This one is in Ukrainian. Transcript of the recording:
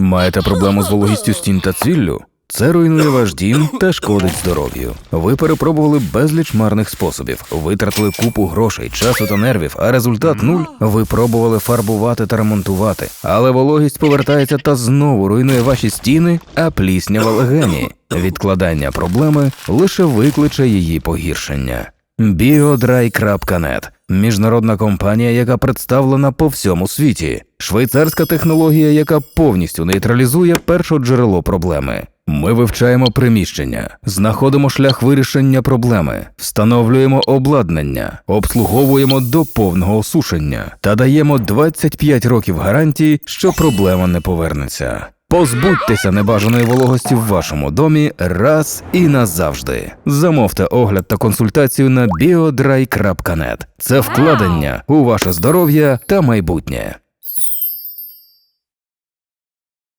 Маєте проблему з вологістю стін та цвіллю? Це руйнує ваш дім та шкодить здоров'ю. Ви перепробували безліч марних способів, витратили купу грошей, часу та нервів, а результат нуль. Ви пробували фарбувати та ремонтувати, але вологість повертається та знову руйнує ваші стіни, а пліснява легені. Відкладання проблеми лише викличе її погіршення. Biodry.net – міжнародна компанія, яка представлена по всьому світі, швейцарська технологія, яка повністю нейтралізує перше джерело проблеми. Ми вивчаємо приміщення, знаходимо шлях вирішення проблеми, встановлюємо обладнання, обслуговуємо до повного осушення та даємо 25 років гарантії, що проблема не повернеться. Позбудьтеся небажаної вологості в вашому домі раз і назавжди. Замовте огляд та консультацію на biodry.net. Це вкладення у ваше здоров'я та майбутнє.